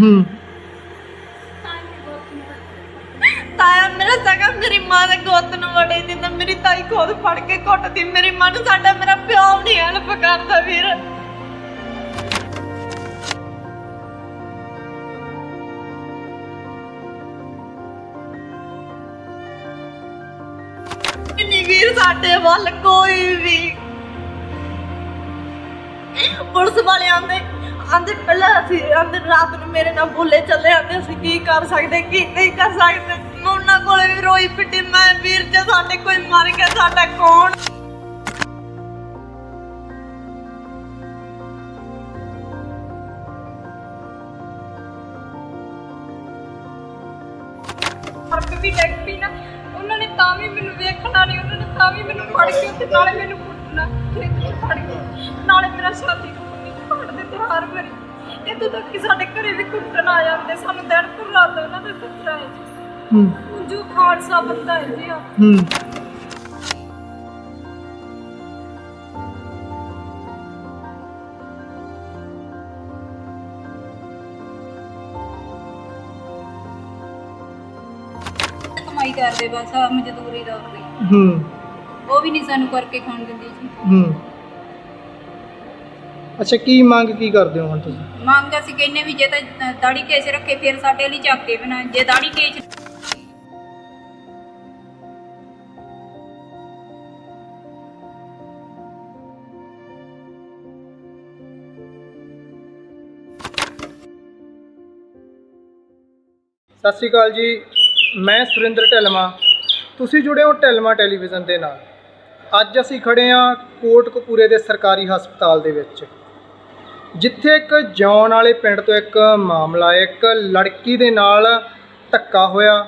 ਹੂੰ। ਤਾਇਆ, ਮੇਰਾ ਸਗਾ, ਮੇਰੀ ਮਾਂ ਦੇ ਗੋਤ ਨੂੰ ਵੜੇ ਦਿੰਦਾ। ਮੇਰੀ ਤਾਈ ਖੋਦ ਫੜ ਕੇ ਕੁੱਟਦੀ। ਮੇਰੀ ਮਾਂ ਨੂੰ ਸਾਡਾ, ਮੇਰਾ ਪਿਓ ਨਹੀਂ ਹੈਲਪ ਕਰਦਾ ਵੀਰ। ਨਹੀਂ ਵੀਰ, ਸਾਡੇ ਵੱਲ ਕੋਈ ਵੀ ਪੁਲਿਸ ਵਾਲੇ ਆਉਂਦੇ ਆਂਦੇ ਪਹਿਲਾਂ ਅਸੀਂ ਆਂਦੇ ਰਾਤ ਨੂੰ ਮੇਰੇ ਨਾਲ ਬੋਲੇ ਚੱਲੇ ਆਂਦੇ, ਅਸੀਂ ਕੀ ਕਰ ਸਕਦੇ, ਕੀ ਨਹੀਂ ਕਰ ਸਕਦੇ? ਮੈਂ ਉਹਨਾਂ ਕੋਲੇ ਵੀ ਰੋਈ ਪਿੱਟੀ ਮੈਂ ਵੀਰ ਜੇ ਸਾਡੇ ਕੋਈ ਮਰ ਗਿਆ, ਸਾਡਾ ਕੌਣ? ਫ਼ਰਕ ਵੀ ਡੈਗ ਪਈ ਨਾ। ਉਹਨਾਂ ਨੇ ਤਾਂ ਵੀ ਮੈਨੂੰ ਵੇਖਣਾ ਨਹੀਂ, ਉਹਨਾਂ ਨੇ ਤਾਂ ਵੀ ਮੈਨੂੰ ਫੜ ਕੇ ਉੱਥੇ ਨਾਲੇ ਮੈਨੂੰ ਕੁੱਟਣਾ ਖੇਤ ਵਿੱਚ ਫੜ ਕੇ ਨਾਲੇ ਮੇਰਾ ਸ਼ਾਦੀ ਤਿਹਾਰ ਮਰੀ ਇੱਥੋਂ ਤੱਕ ਕਿ ਸਾਡੇ ਘਰੇ ਵੀ ਕੁੱਟਣ ਆ ਜਾਂਦੇ ਸਾਨੂੰ ਦਿਨ ਪਰ ਰਾਤ ਉਹਨਾਂ ਦੇ ਕੁੱਟਣਾ ਹੈ ਜੀ। ਹੂੰ। ਜੋ ਖਾਲਸਾ ਬੰਦਾ ਹੈ ਜੀ ਆ ਹੂੰ। ਕਮਾਈ ਕਰਦੇ ਬਸ ਆ ਮਜ਼ਦੂਰੀ ਦਾ ਹੂੰ ਉਹ ਵੀ ਨਹੀਂ ਸਾਨੂੰ ਕਰਕੇ ਖਾਣ ਦਿੰਦੇ ਜੀ। ਹੂੰ। ਅੱਛਾ ਕੀ ਮੰਗ ਕੀ ਕਰਦੇ ਹੋ ਹੁਣ ਤੁਸੀਂ? ਮੰਗ ਅਸੀਂ ਕਹਿੰਨੇ ਵੀ ਜੇ ਤਾਂ ਦਾੜੀ ਕੇਸ ਰੱਖੇ ਫਿਰ ਸਾਡੇ ਲਈ ਚੱਕ ਕੇ ਬਣਾ ਜੇ ਦਾੜੀ ਕੇਸ ਸਤਿ ਸ਼੍ਰੀ ਅਕਾਲ ਜੀ ਮੈਂ ਸੁਰਿੰਦਰ ਢਿਲਮਾ ਤੁਸੀਂ ਜੁੜੇ ਹੋ ਢਿਲਮਾ ਟੈਲੀਵਿਜ਼ਨ ਦੇ ਨਾਲ। ਅੱਜ ਅਸੀਂ ਖੜੇ ਹਾਂ ਕੋਟਕਪੂਰੇ ਦੇ ਸਰਕਾਰੀ ਹਸਪਤਾਲ ਦੇ ਵਿੱਚ। ਜਿੱਥੇ ਇੱਕ ਜੌਨ ਵਾਲੇ ਪਿੰਡ ਤੋਂ ਇੱਕ ਮਾਮਲਾ ਹੈ ਇੱਕ ਲੜਕੀ ਦੇ ਨਾਲ ਧੱਕਾ ਹੋਇਆ।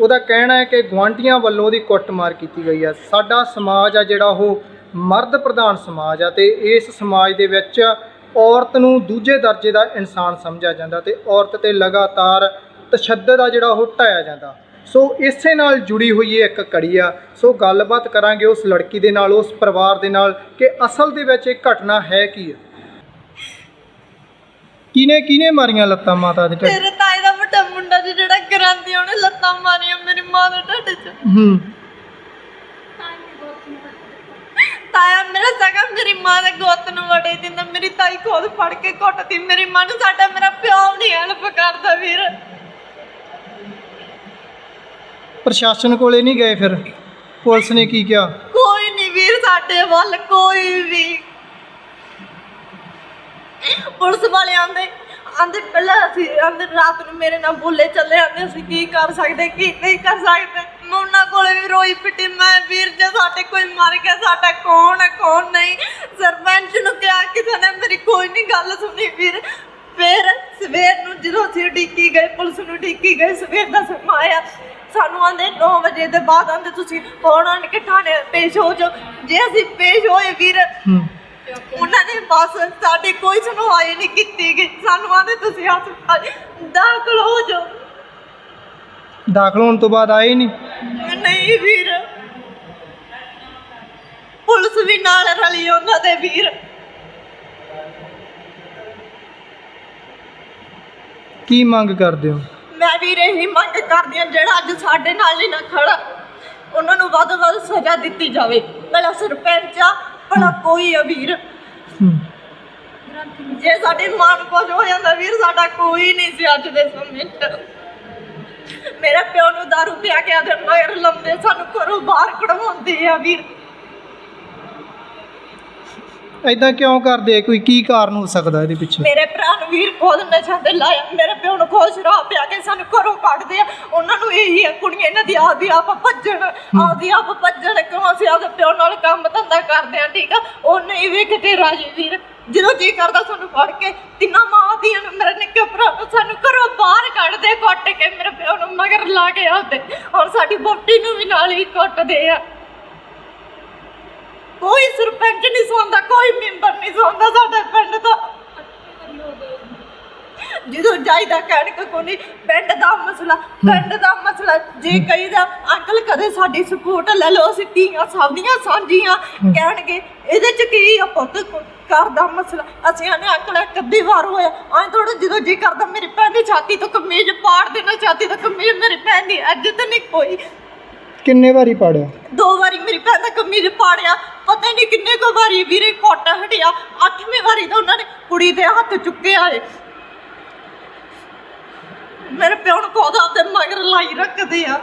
ਉਹਦਾ ਕਹਿਣਾ ਹੈ ਕਿ ਗੁਆਂਢੀਆਂ ਵੱਲੋਂ ਉਹਦੀ ਕੁੱਟਮਾਰ ਕੀਤੀ ਗਈ ਹੈ ਸਾਡਾ ਸਮਾਜ ਆ ਜਿਹੜਾ ਉਹ ਮਰਦ ਪ੍ਰਧਾਨ ਸਮਾਜ ਆ ਤੇ ਇਸ ਸਮਾਜ ਦੇ ਵਿੱਚ ਔਰਤ ਨੂੰ ਦੂਜੇ ਦਰਜੇ ਦਾ ਇਨਸਾਨ ਸਮਝਿਆ ਜਾਂਦਾ ਤੇ ਔਰਤ ਤੇ ਲਗਾਤਾਰ ਤਸ਼ੱਦਦ ਆ ਜਿਹੜਾ ਉਹ ਢਾਇਆ ਜਾਂਦਾ। ਸੋ ਇਸੇ ਨਾਲ ਜੁੜੀ ਹੋਈ ਹੈ ਇੱਕ ਕੜੀ ਆ। ਸੋ ਗੱਲਬਾਤ ਕਰਾਂਗੇ ਉਸ ਲੜਕੀ ਦੇ ਨਾਲ, ਉਸ ਪਰਿਵਾਰ ਦੇ ਨਾਲ ਕਿ ਅਸਲ ਦੇ ਵਿੱਚ ਇਹ ਘਟਨਾ ਹੈ ਕੀ ਹੈ ਕਿਨੇ ਕਿਨੇ ਮਾਰੀਆਂ ਲੱਤਾਂ ਮਾਤਾ ਦੇ ਢਿੱਡ? ਤੇਰੇ ਤਾਏ ਦਾ ਵੱਡਾ ਮੁੰਡਾ ਜੀ ਜਿਹੜਾ ਕਰਾਂਦੀ ਉਹਨੇ ਲੱਤਾਂ ਮਾਰੀਆਂ ਮੇਰੀ ਮਾਂ ਦੇ ਢੱਡ 'ਚ। ਹੂੰ। ਤਾਇਆ ਮੇਰਾ ਸਗਾ ਮੇਰੀ ਮਾਂ ਦੇ ਗੋਦ ਨੂੰ ਵੜੇ ਦਿੰਦਾ ਮੇਰੀ ਤਾਈ ਖੋਦ ਫੜ ਕੇ ਕੁੱਟਦੀ ਮੇਰੀ ਮਾਂ ਨੂੰ ਸਾਡਾ ਮੇਰਾ ਪਿਓ ਨਹੀਂ ਹੈਲਪ ਕਰਦਾ ਵੀਰ। ਪ੍ਰਸ਼ਾਸਨ ਕੋਲੇ ਨਹੀਂ ਗਏ ਫਿਰ? ਪੁਲਿਸ ਨੇ ਕੀ ਕਿਹਾ? ਕੋਈ ਨਹੀਂ ਵੀਰ ਸਾਡੇ ਵੱਲ ਕੋਈ ਵੀ ਪੁਲਿਸ ਵਾਲੇ ਆਂਦੇ ਆਂਦੇ ਪਹਿਲਾਂ ਅਸੀਂ ਆਂਦੇ ਰਾਤ ਨੂੰ ਮੇਰੇ ਨਾਲ ਬੋਲੇ ਚੱਲੇ ਆਂਦੇ ਅਸੀਂ ਕੀ ਕਰ ਸਕਦੇ, ਕੀ ਨਹੀਂ ਕਰ ਸਕਦੇ। ਮੈਂ ਉਹਨਾਂ ਕੋਲੇ ਵੀ ਰੋਈ ਪਿੱਟੀ ਮੈਂ ਵੀਰ ਜੇ ਸਾਡੇ ਕੋਈ ਮਰ ਗਿਆ, ਸਾਡਾ ਕੌਣ ਹੈ, ਕੌਣ ਨਹੀਂ। ਸਰਪੰਚ ਨੂੰ ਕਿਹਾ ਕਿਸੇ ਨੇ ਮੇਰੀ ਕੋਈ ਨਹੀਂ ਗੱਲ ਸੁਣੀ ਵੀਰ। ਫਿਰ ਸਵੇਰ ਨੂੰ ਜਦੋਂ ਅਸੀਂ ਡਿੱਕੀ ਗਏ, ਪੁਲਿਸ ਨੂੰ ਡਿੱਕੀ ਗਏ, ਸਵੇਰ ਦਾ ਸਮਾਂ ਆਇਆ। ਸਾਨੂੰ ਆਂਦੇ 9 ਵਜੇ ਦੇ ਬਾਅਦ ਆਂਦੇ ਤੁਸੀਂ ਹੁਣ ਆਣ ਕੇ ਥਾਣੇ ਪੇਸ਼ ਹੋ ਜਾਓ? ਜੇ ਅਸੀਂ ਪੇਸ਼ ਹੋਏ ਵੀਰ ਉਹਨਾਂ ਨੇ ਬਸ ਸਾਡੀ ਕੋਈ ਸੁਣਵਾਈ ਨਹੀਂ ਕੀਤੀ ਗਈ ਸਾਨੂੰ ਆਂਦੇ ਤੁਸੀਂ ਹਸਪਤਾਲ ਦਾਖਲ ਹੋ ਜਾਓ। ਦਾਖਲ ਹੋਣ ਤੋਂ ਬਾਅਦ ਆਏ ਨਹੀਂ? ਨਹੀਂ ਵੀਰ। ਪੁਲਿਸ ਵੀ ਨਾਲ ਰਲੀ ਉਹਨਾਂ ਦੇ ਵੀਰ। ਕੀ ਮੰਗ ਕਰਦੇ ਹੋ? ਮੈਂ ਵੀਰ ਇਹੀ ਮੰਗ ਕਰਦੀ ਹਾਂ ਜਿਹੜਾ ਅੱਜ ਸਾਡੇ ਨਾਲ ਹੀ ਨਾ ਖੜਾ ਉਹਨਾਂ ਨੂੰ ਵੱਧ ਤੋਂ ਵੱਧ ਸਜ਼ਾ ਦਿੱਤੀ ਜਾਵੇ। ਭਲਾ ਸਰਪੰਚ ਆ ਭਲਾ ਕੋਈ ਆ ਵੀਰ। ਜੇ ਸਾਡੇ ਮਨ ਕੁਝ ਹੋ ਜਾਂਦਾ ਵੀਰ ਸਾਡਾ ਕੋਈ ਨਹੀਂ ਸੀ ਅੱਜ ਦੇ ਸਮੇਂ 'ਚ। ਮੇਰੇ ਪਿਓ ਨੂੰ ਦਾਰੂ ਪਿਆ ਕੇ ਆਦੇ ਮਗਰ ਲੰਮੇ ਸਾਨੂੰ ਘਰੋਂ ਬਾਹਰ ਕਢਵਾਉਂਦੇ ਆ ਵੀਰ। ਐਦਾਂ ਕਿਉਂ ਕਰਦੇ? ਆ? ਕੋਈ ਕੀ ਕਾਰਨ ਹੋ ਸਕਦਾ ਇਹਦੇ ਪਿੱਛੇ? ਮੇਰੇ ਭਰਾ ਨੂੰ ਵੀਰ ਖੋਦ ਨਸ਼ਾ ਤੇ ਲਾਇਆ। ਮੇਰੇ ਪਿਓ ਨੂੰ ਖੋਦ ਸ਼ਰਾਬ ਪਿਆ ਕੇ ਸਾਨੂੰ ਘਰੋਂ ਕੱਢਦੇ ਆ। ਉਹਨਾਂ ਨੂੰ ਇਹੀ ਹੈ ਕੁੜੀਆਂ ਇਹਨਾਂ ਦੀ ਆਪਦੀ ਆਪ ਭੱਜਣ, ਆਪਦੀ ਆਪ ਭੱਜਣ। ਕਿਉਂ ਅਸੀਂ ਆਪਦੇ ਪਿਓ ਨਾਲ ਕੰਮ ਧੰਦਾ ਕਰਦੇ ਆ, ਠੀਕ ਆ? ਉਹ ਨਹੀਂ ਵੇਖ ਕੇ ਰਾਜੀ ਵੀਰ। ਜਦੋਂ ਜੀ ਕਰਦਾ ਸਾਨੂੰ ਫੜ ਕੇ, ਤਿੰਨਾਂ ਮਾਂ ਦੀਆਂ ਨੂੰ, ਮੇਰੇ ਨਿੱਕੇ ਭਰਾ ਨੂੰ ਸਾਨੂੰ ਘਰੋਂ ਬਾਹਰ ਕੱਢਦੇ, ਕੁੱਟ ਕੇ ਮੇਰੇ ਪਿਓ ਨੂੰ ਮਗਰ ਲਾ ਕੇ ਆਉਂਦੇ। ਔਰ ਸਾਡੀ ਬੋਟੀ ਨੂੰ ਵੀ ਨਾਲ ਹੀ ਕੁੱਟਦੇ ਆ। ਕੋਈ ਸਰਪੰਚ ਨਹੀਂ ਸੌਂਦਾ, ਕੋਈ ਮੈਂਬਰ ਨਹੀਂ ਸੌਂਦਾ ਸਾਡੇ ਪਿੰਡ ਦਾ ਜਦੋਂ ਜਾਈਦਾ ਕਹਿਣ ਕਿ ਕੋਈ ਪਿੰਡ ਦਾ ਮਸਲਾ, ਪਿੰਡ ਦਾ ਮਸਲਾ, ਜੇ ਕਹੀਦਾ ਅੰਕਲ ਕਦੇ ਸਾਡੀ ਸਪੋਰਟ ਲੈ ਲਓ, ਅਸੀਂ ਧੀਆਂ ਸਭ ਦੀਆਂ ਸਾਂਝੀਆਂ, ਕਹਿਣਗੇ, ਇਹਦੇ ਚ ਕੀ ਆ ਪੁੱਤ? ਘਰ ਦਾ ਮਸਲਾ। ਅਸੀਂ ਆਨੇ ਅੰਕਲ ਇੱਕ ਅੱਧੀ ਵਾਰ ਹੋਇਆ। ਐਂ ਥੋੜਾ ਜਦੋਂ ਜੇ ਕਰਦਾ, ਮੇਰੀ ਭੈਣ ਦੀ ਛਾਤੀ ਤੋਂ ਕਮੀਜ਼ ਪਾੜ ਦੇਣਾ, ਛਾਤੀ ਤੋਂ ਕਮੀਜ਼ ਮੇਰੀ ਭੈਣ ਦੀ ਇੱਜ਼ਤ ਨਹੀਂ ਕੋਈ। ਕਿੰਨੇ ਵਾਰੀ ਪੜਿਆ? ਦੋ ਵਾਰੀ ਮੇਰੀ ਭੈਣ ਦਾ ਕਮੀਜ਼ ਪਾੜਿਆ। ਪਤਾ ਹੀ ਨਹੀਂ ਕਿੰਨੇ ਕੁ ਵਾਰੀ ਵੀਰੇ ਕੋਟ ਹਟਿਆ। ਅੱਠਵੀਂ ਵਾਰੀ ਤਾਂ ਉਹਨਾਂ ਨੇ ਕੁੜੀ ਦੇ ਹੱਥ ਚੁੱਕਿਆ ਏ। ਮੇਰੇ ਪਿਓ ਨੂੰ ਕੋਦਾ ਆਪਦੇ ਮਗਰ ਲਾਈ ਰੱਖਦੇ ਆ।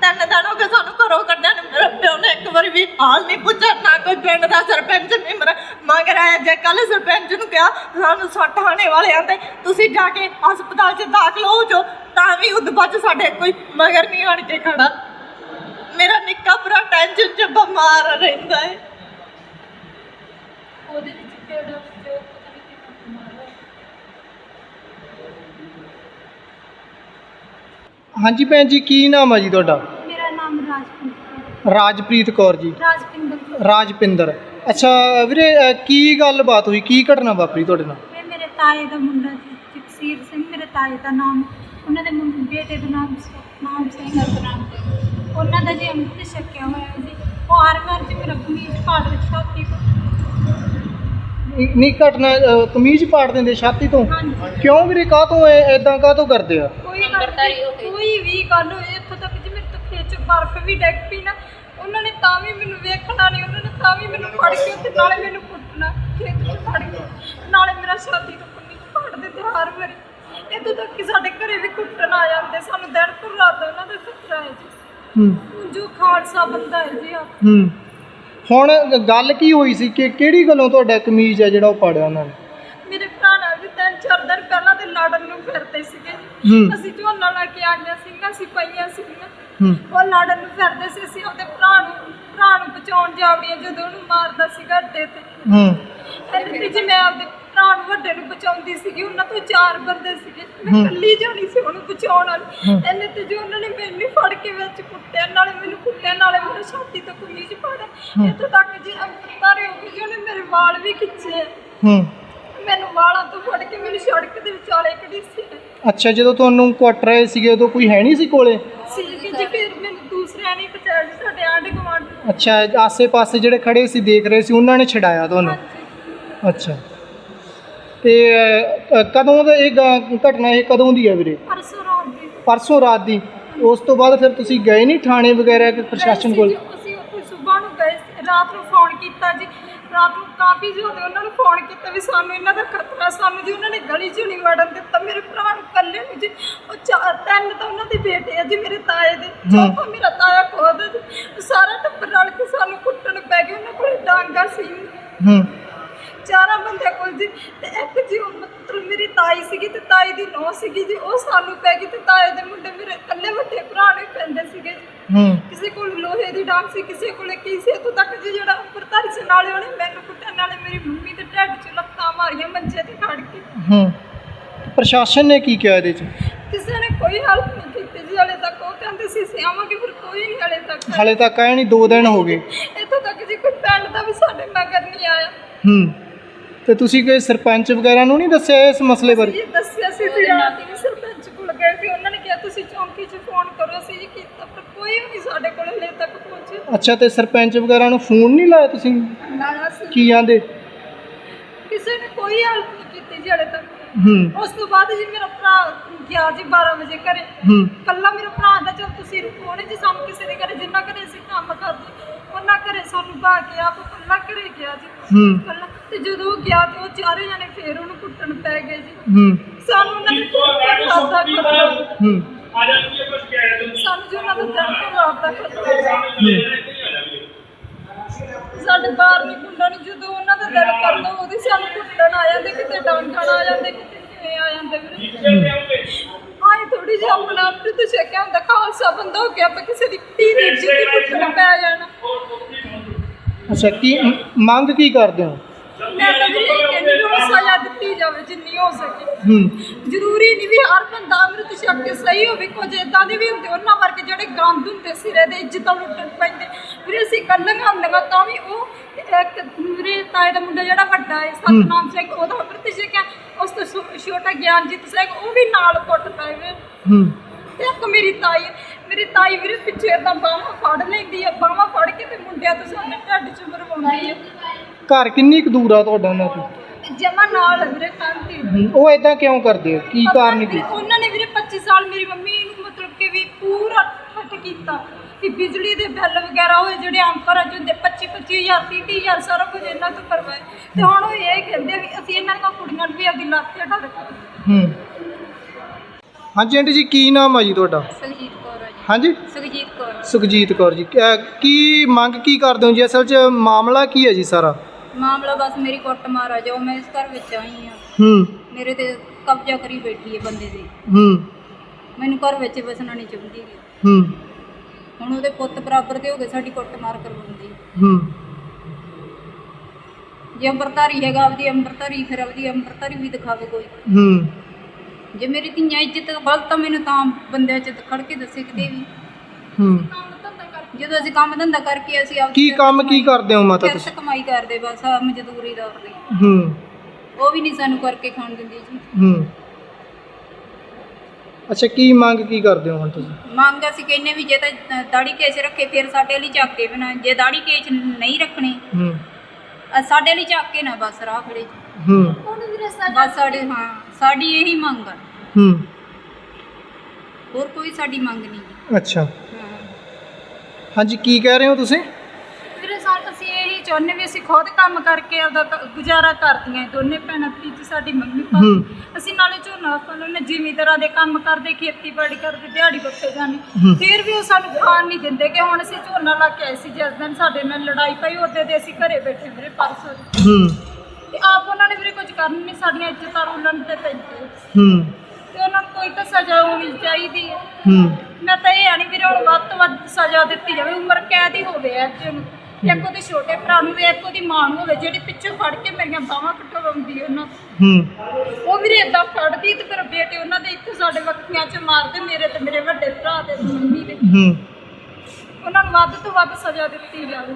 ਤਿੰਨ ਦਿਨ ਹੋ ਗਏ ਸਾਨੂੰ ਘਰੋਂ ਕੱਢਿਆ ਨੂੰ। ਮੇਰੇ ਪਿਓ ਨੇ ਇੱਕ ਵਾਰੀ ਵੀ ਹਾਲ ਨਹੀਂ ਪੁੱਛਿਆ, ਨਾ ਕੋਈ ਪਿੰਡ ਦਾ ਸਰਪੰਚ ਨਹੀਂ ਮੇਰਾ ਮਗਰ ਆਇਆ ਜੇ ਕੱਲ ਸਰਪੰਚ ਨੂੰ ਕਿਹਾ ਸਾਨੂੰ ਸੱਟ ਆਣੇ ਵਾਲੇ ਆਂਦੇ ਤੁਸੀਂ ਜਾ ਕੇ ਹਸਪਤਾਲ 'ਚ ਦਾਖਲ ਹੋ ਜਾਓ ਤਾਂ ਵੀ ਉਦੋਂ ਬਾਅਦ ਸਾਡੇ ਕੋਈ ਮਗਰ ਨਹੀਂ ਆਣ ਕੇ ਖੜਾ। ਮੇਰਾ ਨਿੱਕਾ ਭਰਾ ਟੈਨਸ਼ਨ 'ਚ ਬਿਮਾਰ ਰਹਿੰਦਾ ਹੈ। ਉਹਦੇ ਵਿੱਚ ਕਿਹੜਾ ਜੋ ਪਤਾ ਨਹੀਂ ਕਿੰਨਾ ਬਿਮਾਰ ਹੈ। ਹਾਂਜੀ ਭੈਣ ਜੀ ਕੀ ਨਾਮ ਆ ਜੀ ਤੁਹਾਡਾ? ਮੇਰਾ ਨਾਮ ਰਾਜਪਿੰਦਰ ਰਾਜਪ੍ਰੀਤ ਕੌਰ ਜੀ। ਰਾਜਪਿੰਦਰ ਰਾਜਪਿੰਦਰ। ਅੱਛਾ ਵੀਰੇ ਅ, ਕੀ ਗੱਲਬਾਤ ਹੋਈ? ਕੀ ਘਟਨਾ ਵਾਪਰੀ ਤੁਹਾਡੇ ਨਾਲ? ਇਹ ਮੇਰੇ ਤਾਏ ਦਾ ਮੁੰਡਾ ਸੀ ਜਗਸੀਰ ਸਿੰਘ ਮੇਰੇ ਤਾਏ ਦਾ ਨਾਮ। ਉਹਨਾਂ ਦੇ ਮੁੰਡੇ ਬੇਟੇ ਦਾ ਨਾਮ ਨਾਮ ਸਿੰਘ ਸਤਨਾਮ ਸਿੰਘ ਉਹਨਾਂ ਦਾ ਜੀ ਅੰਮ੍ਰਿਤ ਛਕਿਆ ਹੋਇਆ ਸੀ ਉਹ ਵਾਰ ਜੀ ਮੇਰਾ ਕਮੀਜ਼ ਪਾੜ ਵਿੱਚ ਛਾਤੀ ਤੋਂ ਨਹੀਂ- ਨਹੀਂ ਘਟਨਾ ਅ, ਕਮੀਜ਼ ਪਾੜ ਦਿੰਦੇ ਛਾਤੀ ਤੋਂ? ਹਾਂਜੀ। ਕਿਉਂ ਵੀਰੇ ਕਾਹ ਤੋਂ ਐਦਾਂ ਕਾਹ ਤੋਂ ਕਰਦੇ ਆ? ਕੋਈ ਗੱਲ ਨਹੀਂ, ਕੋਈ ਵੀ ਗੱਲ ਹੋਏ ਇੱਥੋਂ ਤੱਕ ਜੀ ਮੇਰੇ ਤੋਂ ਖੇਚ ਬਰਫ਼ ਵੀ ਡਿੱਗ ਪਈ ਨੇ ਤਾਂ ਵੀ ਮੈਨੂੰ ਵੇਖਣਾ ਨਹੀਂ ਉਹਨਾਂ ਨੇ ਤਾਂ ਵੀ ਮੈਨੂੰ ਫੜ ਕੇ ਉੱਥੇ ਨਾਲੇ ਮੈਨੂੰ ਕੁੱਟਣਾ ਖੇਤ 'ਚ ਫੜ ਕੇ। ਨਾਲੇ ਮੇਰਾ ਛਾਤੀ ਤੋਂ ਕਮੀਜ਼ ਪਾੜ ਦਿੱਤੇ ਹਰ ਵਾਰੀ ਇੱਥੋਂ ਤੱਕ ਕਿ ਸਾਡੇ ਘਰੇ ਵੀ ਕੁੱਟਣ ਆ ਜਾਂਦੇ ਸਾਨੂੰ ਦਿਨ ਤੋਂ ਰਾਤ ਉਹਨਾਂ ਦਾ ਖਤਰਾ ਹੈ ਜੀ। ਹੂੰ। ਜੋ ਖਾਲਸਾ ਬੰਦਾ ਹੈ ਜੀ ਆ ਹੂੰ। ਹੁਣ ਗੱਲ ਕੀ ਹੋਈ ਸੀ? ਕਿ ਕਿਹੜੀ ਗੱਲੋਂ ਤੁਹਾਡਾ ਕਮੀਜ਼ ਹੈ ਜਿਹੜਾ ਉਹ ਪਾੜਿਆ ਉਹਨਾਂ ਨੇ? ਮੇਰੇ ਭਰਾ ਨਾਲ ਵੀ ਤਿੰਨ ਚਾਰ ਦਿਨ ਪਹਿਲਾਂ ਤੇ ਲੜਨ ਨੂੰ ਫਿਰਦੇ ਸੀਗੇ ਜੀ। ਹੂੰ। ਅਸੀਂ ਝੋਨਾ ਲਾ ਕੇ ਆਈਆਂ ਸੀਗੀਆਂ ਅਸੀਂ ਪਈਆਂ ਸੀਗੀਆਂ। ਹੂੰ। ਉਹ ਲੜਨ ਨੂੰ ਫਿਰਦੇ ਸੀ ਅਸੀਂ ਉਹਦੇ ਭਰਾ ਨੂੰ ਭਰਾ ਨੂੰ ਬਚਾਉਣ ਜਾਵੜੀਆਂ ਜਦੋਂ ਉਹਨੂੰ ਮਾਰਦਾ ਸੀਗਾ ਅੱਡੇ ਤੇ। ਹੂੰ। ਤੇ ਜੀ ਮੈਂ ਆਪਦੇ ਭਰਾ ਨੂੰ ਵੱਡੇ ਨੂੰ ਬਚਾਉਂਦੀ ਸੀਗੀ ਉਹਨਾਂ ਤੋਂ ਚਾਰ ਬੰਦੇ ਸੀਗੇ। ਮੈਂ ਹੂੰ। ਇਕੱਲੀ ਜਾਣੀ ਸੀ ਉਹਨੂੰ ਬਚਾਉਣ ਵਾਲੀ। ਇਹਨੇ ਤੇ ਜੋ ਉਹਨਾਂ ਨੇ ਮੈਨੂੰ ਫੜ ਕੇ ਵਿੱਚ ਕੁੱਟਿਆ ਨਾਲੇ ਮੈਨੂੰ ਕੁੱਟਿਆ ਨਾਲੇ ਮੇਰੇ ਛਾਤੀ ਤੋਂ ਕਮੀਜ਼ ਪਾੜਿਆ ਇੱਥੋਂ ਤੱਕ ਜੀ ਅੰਤਰੇ ਹੋ ਗਈ ਜੀ ਉਹਨੇ ਮੇਰੇ ਵਾਲ ਵੀ ਖਿੱਚੇ ਹੂੰ। ਮੈਨੂੰ ਵਾਲਾਂ ਤੋਂ ਫੜ ਕੇ ਮੈਨੂੰ ਸੜਕ ਦੇ ਵਿਚਾਲੇ ਅੱਛਾ ਜਦੋਂ ਤੁਹਾਨੂੰ ਕੁੱਟ ਰਹੇ ਸੀਗੇ ਉਦੋਂ ਕੋਈ ਹੈ ਨਹੀਂ ਸੀ ਕੋਲੇ? ਸੀ ਜੀ ਫਿਰ ਮੈਨੂੰ ਦੂਸਰਿਆਂ ਨੇ ਬਚਾਇਆ ਅੱਛਾ ਆਸੇ-ਪਾਸੇ ਜਿਹੜੇ ਖੜੇ ਸੀ ਦੇਖ ਰਹੇ ਸੀ ਉਹਨਾਂ ਨੇ ਛਡਾਇਆ ਤੁਹਾਨੂੰ? ਅੱਛਾ। ਤੇ ਅ, ਕਦੋਂ ਦਾ ਇਹ ਗ- ਘਟਨਾ ਇਹ ਕਦੋਂ ਦੀ ਹੈ ਵੀਰੇ? ਪਰਸੋਂ ਰਾਤ ਦੀ। ਪਰਸੋਂ ਰਾਤ ਦੀ। ਉਸ ਤੋਂ ਬਾਅਦ ਫਿਰ ਤੁਸੀਂ ਗਏ ਨਹੀਂ ਥਾਣੇ ਵਗੈਰਾ ਕਿ ਪ੍ਰਸ਼ਾਸਨ ਕੋਲ? ਅਸੀਂ ਉੱਥੇ ਸਵੇਰ ਨੂੰ ਗਏ ਸੀ, ਰਾਤ ਨੂੰ ਫੋਨ ਕੀਤਾ ਜੀ। ਰਾਤ ਨੂੰ ਕਾਫੀ ਜ਼ਿਆਦਾ ਉਹਨਾਂ ਨੂੰ ਫੋਨ ਕੀਤਾ ਵੀ ਸਾਨੂੰ ਇਹਨਾਂ ਦਾ ਖਤਰਾ ਸਾਨੂੰ ਜੀ ਉਹਨਾਂ ਨੇ ਗਲੀ 'ਚ ਨਹੀਂ ਵੜਨ ਦਿੱਤਾ ਮੇਰੇ ਭਰਾ ਨੂੰ ਇਕੱਲੇ ਨੂੰ ਜੀ ਉਹ ਚਾਰ ਤਿੰਨ ਤਾਂ ਉਹਨਾਂ ਦੇ ਬੇਟੇ ਆ ਜੀ ਮੇਰੇ ਤਾਏ ਦੇ। ਚੌਥਾ ਮੇਰਾ ਤਾਇਆ ਖੁਦ ਜੀ ਸਾਰਾ ਟੱਬਰ ਰਲ ਕੇ ਸਾਨੂੰ ਕੁੱਟਣ ਪੈ ਗਏ ਉਹਨਾਂ ਕੋਲ ਡਾਂਗਾ ਸੀ। ਹੂੰ। ਚਾਰਾਂ ਬੰਦਿਆਂ ਕੋਲ ਜੀ ਤੇ ਇੱਕ ਜੀ ਉਹ ਮਤਲਬ ਮੇਰੀ ਤਾਈ ਸੀਗੀ ਤੇ ਤਾਈ ਦੀ ਨੌ ਸੀਗੀ ਜੀ ਉਹ ਸਾਨੂੰ ਪੈ ਗਈ ਤੇ ਤਾਏ ਦੇ ਮੁੰਡੇ ਮੇਰੇ ਇਕੱਲੇ ਵੱਡੇ ਭਰਾ ਨੂੰ ਪੈਂਦੇ ਸੀਗੇ। ਜੀ ਹੂੰ। ਕਿਸੇ ਕੋਲ ਲੋਹੇ ਦੀ ਡਾਂਗ ਸੀ ਕਿਸੇ ਕੋਲ ਕਿਸੇ ਤੋਂ ਤੱਕ ਜੀ ਜਿਹੜਾ ਉੱਪਰ ਧਰ ਸੀ ਨਾਲੇ ਉਹਨੇ ਮੈਨੂੰ ਕੁੱਟਿਆ ਨਾਲੇ ਮੇਰੀ ਮੰਮੀ ਦੇ ਢਿੱਡ 'ਚ ਲੱਤਾਂ ਮਾਰੀਆਂ ਮੰਜੇ ਤੇ ਖੜ ਕੇ। ਹੂੰ। ਪ੍ਰਸ਼ਾਸਨ ਨੇ ਕੀ ਕਿਹਾ ਇਹਦੇ 'ਚ? ਕਿਸੇ ਨੇ ਕੋਈ ਹੈਲਪ ਨਹੀਂ ਕੀਤੀ ਜੀ ਹਲੇ ਤੱਕ ਉਹ ਕਹਿੰਦੇ ਸੀ ਅਸੀਂ ਆਵਾਂਗੇ ਫਿਰ ਕੋਈ ਨਹੀਂ ਹਲੇ ਤੱਕ। ਹਾਲੇ ਤੱਕ ਆਇਆ ਨਹੀਂ 2 ਦਿਨ ਹੋ ਗਏ। ਇੱਥੋਂ ਤੱਕ ਜੀ ਕੋਈ ਪਿੰਡ ਦਾ ਵੀ ਸਾਡੇ ਮਗਰ ਨਹੀਂ ਆਇਆ। ਹੂੰ। ਤੇ ਤੁਸੀਂ ਕੋਈ ਸਰਪੰਚ ਵਗੈਰਾ ਨੂੰ ਨਹੀਂ ਦੱਸਿਆ ਇਸ ਮਸਲੇ ਬਾਰੇ? ਜੀ ਦੱਸਿਆ ਸੀ ਤੇ ਰਾਤ ਹੀ ਸਰਪੰਚ ਕੋਲ ਗਏ ਸੀ ਉਹਨਾਂ ਨੇ ਕਿਹਾ ਤੁਸੀਂ ਚੌਂਕੀ 'ਚ ਫੋਨ ਕਰੋ ਅਸੀਂ ਜੀ ਕੀਤਾ ਪਰ ਕੋਈ ਵੀ ਨਹੀਂ ਸਾਡੇ ਕੋਲ ਹਲੇ ਤੱਕ ਪਹੁੰਚਿਆ ਅੱਛਾ ਤੇ ਸਰਪੰਚ ਵਗੈਰਾ ਨੂੰ ਫੋਨ ਨਹੀਂ ਲਾਇਆ ਤੁਸੀਂ? ਨਾ ਸੀ। ਕੀ ਆਂਦੇ? ਕਿਸੇ ਨੇ ਕੋਈ ਹੈਲਪ ਨਹੀਂ ਕੀਤੀ ਜੀ ਹਲੇ ਤੱਕ। ਹੂੰ। ਉਸ ਤੋਂ ਬਾਅਦ ਜੀ ਮੇਰਾ ਭਰਾ ਗਿਆ ਜੀ 12 ਵਜੇ ਘਰੇ। ਹੂੰ। ਕੱਲਾ ਮੇਰਾ ਭਰਾ ਦਾ ਚਲ ਤੁਸੀਂ ਰੁਕੋ ਨੇ ਜੀ ਸਾਨੂੰ ਕਿਸੇ ਦੇ ਘਰੇ ਜਿੰਨਾ ਘਰੇ ਅਸੀਂ ਕੰਮ ਕਰਦੇ ਉਹਨਾਂ ਘਰੇ ਸਾਨੂੰ ਬਾ ਕੇ ਆਪ ਕੱਲਾ ਘਰੇ ਗਿਆ ਜੀ। ਹੂੰ। ਕੱਲਾ ਤੇ ਜਦੋਂ ਉਹ ਗਿਆ ਤੇ ਉਹ ਚਾਰੇ ਜਣੇ ਫੇਰ ਉਹਨੂੰ ਕੁੱਟਣ ਪੈ ਗਏ ਜੀ। ਹੂੰ। ਸਾਨੂੰ ਉਹਨਾਂ ਨੇ ਰਾਤ ਦਾ ਹੂੰ। ਰਾਤ ਦਾ ਸਾਡੇ ਬਾਹਰ ਨਹੀਂ ਕੁੰਡਾ ਨਹੀਂ ਜਦੋਂ ਉਹਨਾਂ ਦਾ ਦਿਲ ਕਰਦਾ ਉਹਦੀ ਸਾਨੂੰ ਕੁੱਟਣ ਆ ਜਾਂਦੇ ਕਿਤੇ ਡਾਂਗਣ ਆ ਜਾਂਦੇ ਕਿਤੇ ਕਿਵੇਂ ਆ ਜਾਂਦੇ ਵੀਰੇ। ਆਏ ਥੋੜੀ ਜਿਹੀ ਆਪਣਾ ਆਪ ਤੇ ਛੱਕਿਆ ਹੁੰਦਾ ਖਾਲਸਾ ਬੰਦਾ ਹੋ ਗਿਆ ਆਪਾਂ ਕਿਸੇ ਦੀ ਧੀ ਦੀ ਇੱਜ਼ਤ ਹੀ ਕੁੱਟਣ ਪੈ ਜਾਣਾ। ਅੱਛਾ ਕੀ ਮ- ਮੰਗ ਕੀ ਕਰਦੇ ਹੋ? ਮੈਂ ਤਾਂ ਵੀ ਕਹਿੰਦੀ ਉਹਨੂੰ ਸਜ਼ਾ ਦਿੱਤੀ ਜਾਵੇ ਜਿੰਨੀ ਹੋ ਸਕੇ। ਹੂੰ। ਜ਼ਰੂਰੀ ਨਹੀਂ ਵੀ ਹਰ ਬੰਦਾ ਅੰਮ੍ਰਿਤ ਛਕ ਕੇ ਸਹੀ ਹੋਵੇ ਕੁਝ ਇਦਾਂ ਦੇ ਵੀ ਹੁੰਦੇ ਉਹਨਾਂ ਵਰਗੇ ਜਿਹੜੇ ਗੰਦ ਹੁੰਦੇ ਸਿਰੇ ਦੇ ਇੱਜ਼ਤਾਂ ਲੁੱਟਣ ਪੈਂਦੇ। ਵੀਰੇ ਅਸੀਂ ਕੱਲੀਆਂ ਹੁੰਦੀਆਂ ਤਾਂ ਵੀ ਉਹ ਇੱਕ ਮੇਰੇ ਤਾਏ ਦਾ ਮੁੰਡਾ ਜਿਹੜਾ ਵੱਡਾ ਹੈ ਸਤਨਾਮ ਸਿੰਘ ਉਹਦਾ ਅੰਮ੍ਰਿਤ ਛਕਿਆ ਉਸ ਤੋਂ ਛੋਟਾ ਗਿਆਨਜੀਤ ਸਿੰਘ ਉਹ ਵੀ ਨਾਲ ਕੁੱਟ ਪਏ ਵੇ ਹੂੰ। ਤੇ ਇੱਕ ਮੇਰੀ ਤਾਈ ਮੇਰੀ ਤਾਈ ਵੀਰੇ ਪਿੱਛੇ ਏਦਾਂ ਬਾਹਾਂ ਫੜ ਲੈਂਦੀ ਆ ਬਾਹਾਂ ਫੜ ਕੇ ਤੇ ਮੁੰਡਿਆਂ ਤੋਂ ਸਾਡੇ ਢੱਡ ਚ ਮਰਵਾਉਂਦੀ ਆ ਘਰ ਕਿੰਨੀ ਕੁ ਦੂਰ ਆ ਤੁਹਾਡਾ ਉਹਨਾਂ ਤੋਂ? ਜਮਾ ਨਾਲ ਵੀਰੇ ਹੂੰ, ਉਹ ਇਦਾਂ ਕਿਉਂ ਕਰਦੇ ਹੋ? ਕੀ ਕਾਰਨ ਕੀ? ਉਹਨਾਂ ਨੇ ਵੀਰੇ 25 ਸਾਲ ਮੇਰੀ ਮੰਮੀ ਨੂੰ ਮਤਲਬ ਕਿ ਵੀ ਪੂਰਾ ਠੱਟ ਕੀਤਾ। ਕਿ ਬਿਜਲੀ ਦੇ ਬਿੱਲ ਵਗੈਰਾ ਹੋਏ ਜਿਹੜੇ ਘਰਾਂ 'ਚ ਹੁੰਦੇ 25 25000 30000 ਸਾਰਾ ਕੁਝ ਇਹਨਾਂ ਤੋਂ ਕਰਵਾਏ ਤੇ ਹੁਣ ਉਹ ਇਹ ਕਹਿੰਦੇ ਆ ਵੀ ਅਸੀਂ ਇਹਨਾਂ ਦੀਆਂ ਕੁੜੀਆਂ ਨੂੰ ਵੀ ਆਪਦੀ ਲੱਤ ਤੇ ਢੱਡ ਹੂੰ। ਹਾਂਜੀ ਆਂਟੀ ਜੀ ਕੀ ਨਾਮ ਆ ਜੀ ਤੁਹਾਡਾ? ਸੁਖਜੀਤ ਕੌਰ ਆ ਜੀ। ਹਾਂਜੀ? ਸੁਖਜੀਤ ਕੌਰ। ਸੁਖਜੀਤ ਕੌਰ ਜੀ ਅਹ ਕੀ ਮੰਗ ਕੀ ਕਰਦੇ ਹੋ ਜੀ? ਅਸਲ 'ਚ ਮਾਮਲਾ ਕੀ ਹੈ ਜੀ ਸਾਰਾ? ਮਾਮਲਾ ਬਸ ਮੇਰੀ ਕੁੱਟ ਮਾਰ ਆ ਜੋ ਮੈਂ ਇਸ ਘਰ ਵਿੱਚ ਆਈ ਆ। ਹੂੰ। ਮੇਰੇ ਤੇ ਕਬਜ਼ਾ ਕਰੀ ਬੈਠੀ ਹੈ ਬੰਦੇ ਦੇ। ਹੂੰ। ਮੈਨੂੰ ਘਰ ਵਿੱਚ ਵਸਣਾ ਨਹੀਂ ਚਾਹੁੰਦੀ ਗੀ। ਹੂੰ। ਹੁਣ ਉਹਦੇ ਪੁੱਤ ਬਰਾਬਰ ਦੇ ਹੋ ਗਏ ਸਾਡੀ ਕੁੱਟ ਮਾਰ ਕਰਵਾਉਂਦੀ। ਹੂੰ। ਜੇ ਅੰਮ੍ਰਿਤਧਾਰੀ ਹੈਗਾ ਆਪਦੀ ਅੰਮ੍ਰਿਤਧਾਰੀ ਫਿਰ ਆਪਦੀ ਅੰਮ੍ਰਿਤਧਾਰੀ ਵੀ ਦਿਖਾਵੇ ਕੋਈ। ਹੂੰ। ਜੇ ਮੇਰੀ ਧੀਆਂ ਇੱਜ਼ਤ ਗਲਤ ਆ ਮੈਨੂੰ ਤਾਂ ਬੰਦਿਆਂ 'ਚ ਖੜ ਕੇ ਦੱਸੇ ਕਿਤੇ ਵੀ। ਹੂੰ। ਜਦੋਂ ਅਸੀਂ ਕੰਮ ਧੰਦਾ ਕਰਕੇ ਅਸੀਂ ਆਪਦੀ ਕੀ ਕੰਮ ਕੀ ਕਰਦੇ ਹੋ ਮਾਤਾ ਕਿਰਤ ਤੁਸੀਂ? ਕਮਾਈ ਕਰਦੇ ਬਸ ਆ ਮਜ਼ਦੂਰੀ ਦਾ ਉਹਦੀ ਹੂੰ। ਉਹ ਵੀ ਨਹੀਂ ਸਾਨੂੰ ਕਰਕੇ ਖਾਣ ਦਿੰਦੀ ਜੀ। ਹੂੰ। ਅੱਛਾ ਕੀ ਮੰਗ ਕੀ ਕਰਦੇ ਹੋ ਹੁਣ ਤੁਸੀਂ? ਮੰਗ ਅਸੀਂ ਕਹਿੰਨੇ ਵੀ ਜੇ ਤਾਂ ਦਾੜੀ ਕੇਸ ਰੱਖੇ ਫਿਰ ਸਾਡੇ ਲਈ ਚੱਕ ਕੇ ਬਣਾ। ਜੇ ਦਾੜੀ ਕੇਸ ਨਹੀਂ ਰੱਖਣੇ ਹੂੰ। ਸਾਡੇ ਲਈ ਚੱਕ ਕੇ ਨਾ ਬਸ ਰਾਹ ਖੜੇ। ਹੂੰ। ਬਸ ਸਾਡੇ ਹਾਂ ਸਾਡੀ ਇਹੀ ਮੰਗ ਆ। ਹੂੰ। ਹੋਰ ਕੋਈ ਸਾਡੀ ਮੰਗ ਨਹੀਂ। ਜੀ ਅੱਛਾ। ਹਾਂ ਹਾਂਜੀ ਕੀ ਕਹਿ ਰਹੇ ਹੋ ਤੁਸੀਂ? ਵੀਰੇ ਸਾ ਅਸੀਂ ਇਹੀ ਚਾਹੁੰਦੇ ਵੀ ਅਸੀਂ ਖੁਦ ਕੰਮ ਕਰਕੇ ਆਪਦਾ ਕ- ਗੁਜ਼ਾਰਾ ਕਰਦੀਆਂ ਇਹ ਦੋਨੇ ਭੈਣਾਂ ਤੀਜੀ ਸਾਡੀ ਮੰਮੀ ਹੂੰ। ਪਾਪਾ ਅਸੀਂ ਨਾਲੇ ਝੋਨਾ ਫਸਲ ਜ਼ਿਮੀਂਦਾਰਾਂ ਦੇ ਕੰਮ ਕਰਦੇ ਖੇਤੀਬਾੜੀ ਕਰਦੇ ਦਿਹਾੜੀ ਬੱਤੇ ਜਾਂਦੇ। ਹੂੰ। ਫਿਰ ਵੀ ਉਹ ਸਾਨੂੰ ਖਾਣ ਨਹੀਂ ਦਿੰਦੇ ਕਿ ਹੁਣ ਅਸੀਂ ਝੋਨਾ ਲਾ ਕੇ ਆਏ ਸੀ ਜਿਸ ਦਿਨ ਸਾਡੇ ਨਾਲ ਲੜਾਈ ਪਈ ਉਹਦੇ ਦੇ ਅਸੀਂ ਘਰੇ ਬੈਠੇ ਵੀਰੇ ਪਰਸੋਂ। ਹੂੰ। ਤੇ ਆਪ ਉਹਨਾਂ ਨੇ ਵੀਰੇ ਕੁਝ ਕਰਨ ਨਹੀਂ ਸਾਡੀਆਂ ਇੱਜ਼ਤਾਂ ਰੋਲਣ ਤੇ ਪੈਂਦੇ ਹੂੰ। ਤੇ ਉਹਨਾਂ ਨੂੰ ਕੋਈ ਤਾਂ ਸਜ਼ਾ ਹੋਣੀ ਚਾਹੀਦੀ ਹੈ। ਹੂੰ। ਮੈਂ ਤਾਂ ਇਹ ਆਣੀ ਵੀਰੇ ਹੁਣ ਵੱਧ ਤੋਂ ਵੱਧ ਸਜ਼ਾ ਦਿੱਤੀ ਜਾਵੇ ਉਮਰ ਕੈਦ ਹੀ ਹੋਵੇ ਐ ਜਿਹਨੂੰ ਇੱਕ ਉਹਦੇ ਛੋਟੇ ਭਰਾ ਨੂੰ ਵੀ ਇੱਕ ਉਹਦੀ ਮਾਂ ਨੂੰ ਹੋਵੇ ਜਿਹੜੀ ਪਿੱਛੋਂ ਫੜ ਕੇ ਮੇਰੀਆਂ ਬਾਹਾਂ ਕਟਵਾਉਂਦੀ ਉਹਨਾਂ ਤੋਂ। ਹੂੰ। ਉਹ ਵੀਰੇ ਇਦਾਂ ਫੜਦੀ ਤੇ ਫਿਰ ਬੇਟੇ ਉਹਨਾਂ ਦੇ ਇੱਥੇ ਸਾਡੇ ਵੱਖੀਆਂ 'ਚ ਮਾਰਦੇ ਮੇਰੇ ਤੇ ਮੇਰੇ ਵੱਡੇ ਭਰਾ ਤੇ ਮੰਮੀ ਦੇ। ਹੂੰ। ਉਹਨਾਂ ਨੂੰ ਵੱਧ ਤੋਂ ਵੱਧ ਸਜ਼ਾ ਦਿੱਤੀ ਜਾਵੇ।